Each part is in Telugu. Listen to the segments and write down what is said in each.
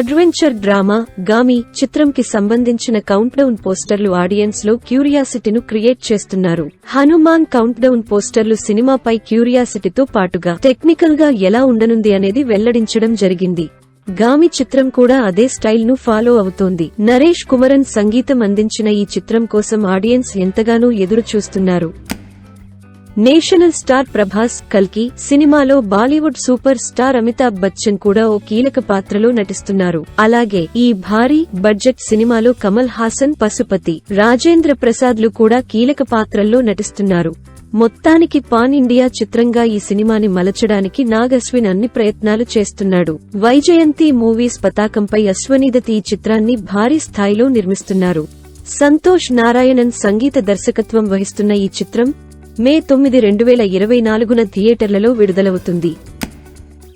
అడ్వెంచర్ డ్రామా గామి చిత్రంకి సంబంధించిన కౌంట్ డౌన్ పోస్టర్లు ఆడియన్స్లో క్యూరియాసిటీను క్రియేట్ చేస్తున్నారు. హనుమాన్ కౌంట్ డౌన్ పోస్టర్లు సినిమాపై క్యూరియాసిటీతో పాటుగా టెక్నికల్గా ఎలా ఉండనుంది అనేది వెల్లడించడం జరిగింది. గామి చిత్రం కూడా అదే స్టైల్ను ఫాలో అవుతోంది. నరేష్ కుమరన్ సంగీతం అందించిన ఈ చిత్రం కోసం ఆడియన్స్ ఎంతగానో ఎదురు చూస్తున్నారు నేషనల్ స్టార్ ప్రభాస్ కల్కి సినిమాలో Bollywood super star Amitabh Bachchan కూడా ఓ కీలక పాత్రలో నటిస్తున్నారు. అలాగే ఈ భారీ బడ్జెట్ సినిమాలో కమల్ హాసన్ పశుపతి రాజేంద్ర ప్రసాద్లు కూడా కీలక పాత్రల్లో నటిస్తున్నారు. మొత్తానికి పాన్ ఇండియా చిత్రంగా ఈ సినిమాని మలచడానికి నాగ్ అశ్విన్ అన్ని ప్రయత్నాలు చేస్తున్నాడు. వైజయంతి మూవీస్ పతాకంపై అశ్వనీదత్ ఈ చిత్రాన్ని భారీ స్థాయిలో నిర్మిస్తున్నారు. సంతోష్ నారాయణన్ సంగీత దర్శకత్వం వహిస్తున్న ఈ చిత్రం మే తొమ్మిది రెండు వేల ఇరవై నాలుగున థియేటర్లలో విడుదలవుతుంది.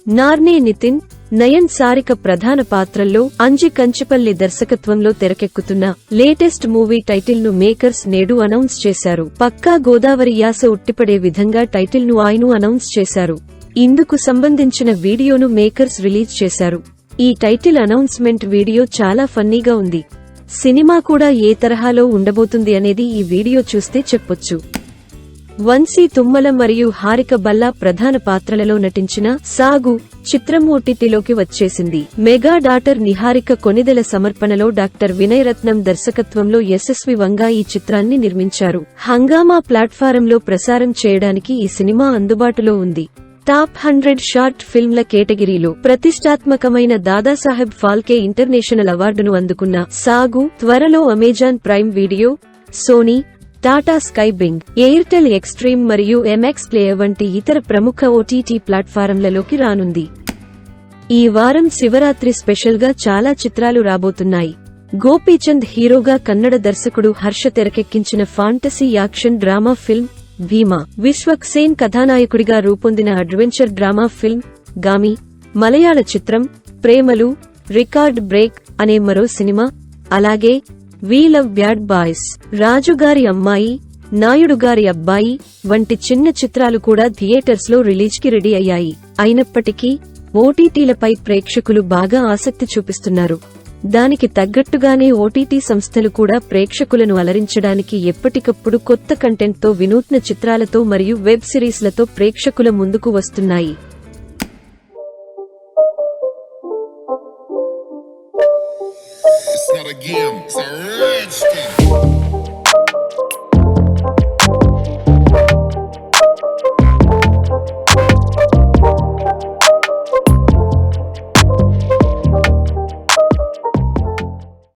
నార్నే నితిన్ నయన్ సారిక ప్రధాన పాత్రల్లో అంజి కంచిపల్లి దర్శకత్వంలో తెరకెక్కుతున్న లేటెస్ట్ మూవీ టైటిల్ను మేకర్స్ నేడు అనౌన్స్ చేశారు. పక్కా గోదావరి యాస ఉట్టిపడే విధంగా టైటిల్ను ఆయన అనౌన్స్ చేశారు. ఇందుకు సంబంధించిన వీడియోను మేకర్స్ రిలీజ్ చేశారు. ఈ టైటిల్ అనౌన్స్మెంట్ వీడియో చాలా ఫన్నీగా ఉంది. సినిమా కూడా ఏ తరహాలో ఉండబోతుంది అనేది ఈ వీడియో చూస్తే చెప్పొచ్చు. వంశీ తుమ్మల మరియు హారిక బల్లా ప్రధాన పాత్రలలో నటించిన సాగు చిత్రం ఓటీటీలోకి వచ్చేసింది. మెగా డాటర్ నిహారిక కొనిదెల సమర్పణలో డాక్టర్ వినయ్ రత్నం దర్శకత్వంలో యశస్వి వంగా ఈ చిత్రాన్ని నిర్మించారు. హంగామా ప్లాట్ఫారంలో ప్రసారం చేయడానికి ఈ సినిమా అందుబాటులో ఉంది. టాప్ హండ్రెడ్ షార్ట్ ఫిల్మ్ల కేటగిరీలో ప్రతిష్టాత్మకమైన దాదాసాహెబ్ ఫాల్కే ఇంటర్నేషనల్ అవార్డును అందుకున్న సాగు త్వరలో Amazon Prime Video Sony Tata Sky Binge Airtel Xstream మరియు ఎంఎక్స్ ప్లేయర్ వంటి ఇతర ప్రముఖ ఓటీటీ ప్లాట్ఫారంలలోకి రానుంది. ఈ వారం శివరాత్రి స్పెషల్గా చాలా చిత్రాలు రాబోతున్నాయి. గోపీచంద్ హీరోగా కన్నడ దర్శకుడు హర్ష తెరకెక్కించిన fantasy action drama film Bheema Vishwak Sen కథానాయకుడిగా రూపొందిన అడ్వెంచర్ డ్రామా ఫిల్మ్ గామి మలయాళ చిత్రం ప్రేమలు రికార్డ్ బ్రేక్ అనే మరో సినిమా అలాగే వీ లవ్ బ్యాడ్ బాయ్స్ రాజుగారి అమ్మాయి నాయుడు గారి అబ్బాయి వంటి చిన్న చిత్రాలు కూడా థియేటర్స్లో రిలీజ్కి రెడీ అయ్యాయి. అయినప్పటికీ ఓటీటీలపై ప్రేక్షకులు బాగా ఆసక్తి చూపిస్తున్నారు. దానికి తగ్గట్టుగానే ఓటీటీ సంస్థలు కూడా ప్రేక్షకులను అలరించడానికి ఎప్పటికప్పుడు కొత్త కంటెంట్తో వినూత్న చిత్రాలతో మరియు వెబ్ సిరీస్లతో ప్రేక్షకుల ముందుకు వస్తున్నాయి. again. It's a red skin.